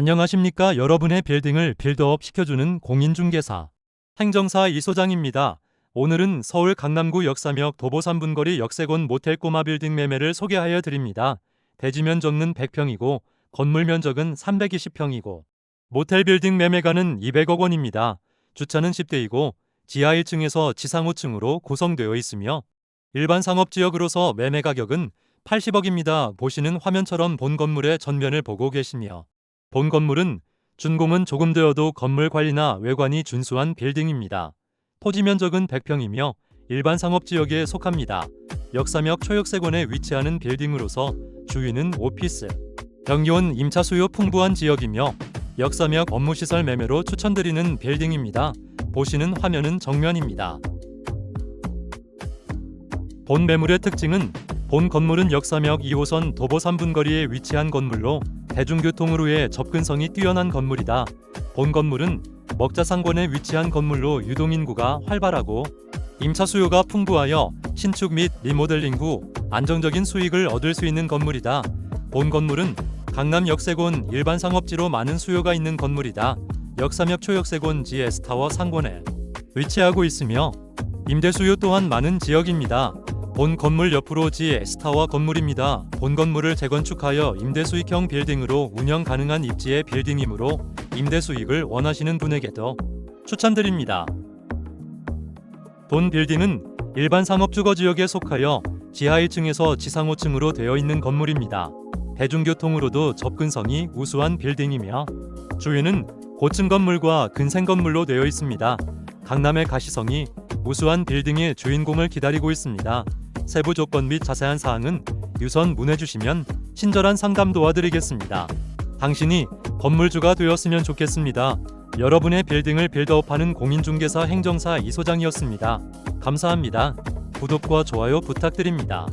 안녕하십니까 여러분의 빌딩을 빌드업 시켜주는 공인중개사 행정사 이소장입니다. 오늘은 서울 강남구 역삼역 도보 3분거리 역세권 모텔 꼬마 빌딩 매매를 소개하여 드립니다. 대지 면적은 100평이고 건물 면적은 320평이고 모텔 빌딩 매매가는 200억 원입니다. 주차는 10대이고 지하 1층에서 지상 5층으로 구성되어 있으며 일반 상업지역으로서 매매 가격은 80억입니다. 보시는 화면처럼 본 건물의 전면을 보고 계시며 본 건물은 준공은 조금 되어도 건물 관리나 외관이 준수한 빌딩입니다. 토지 면적은 100평이며 일반 상업지역에 속합니다. 역삼역 초역세권에 위치하는 빌딩으로서 주위는 오피스, 경기원 임차 수요 풍부한 지역이며 역삼역 업무시설 매매로 추천드리는 빌딩입니다. 보시는 화면은 정면입니다. 본 매물의 특징은 본 건물은 역삼역 2호선 도보 3분 거리에 위치한 건물로 대중교통으로의 접근성이 뛰어난 건물이다. 본 건물은 먹자상권에 위치한 건물로 유동인구가 활발하고 임차 수요가 풍부하여 신축 및 리모델링 후 안정적인 수익을 얻을 수 있는 건물이다. 본 건물은 강남 역세권 일반 상업지로 많은 수요가 있는 건물이다. 역삼역 초역세권 GS타워 상권에 위치하고 있으며 임대 수요 또한 많은 지역입니다. 본 건물 옆으로 GS타워 건물입니다. 본 건물을 재건축하여 임대 수익형 빌딩으로 운영 가능한 입지의 빌딩이므로 임대 수익을 원하시는 분에게도 추천드립니다. 본 빌딩은 일반 상업 주거 지역에 속하여 지하 1층에서 지상 5층으로 되어 있는 건물입니다. 대중교통으로도 접근성이 우수한 빌딩이며 주위는 고층 건물과 근생 건물로 되어 있습니다. 강남의 가시성이 우수한 빌딩의 주인공을 기다리고 있습니다. 세부 조건 및 자세한 사항은 유선 문해 주시면 친절한 상담 도와드리겠습니다. 당신이 건물주가 되었으면 좋겠습니다. 여러분의 빌딩을 빌드업하는 공인중개사 행정사 이소장이었습니다. 감사합니다. 구독과 좋아요 부탁드립니다.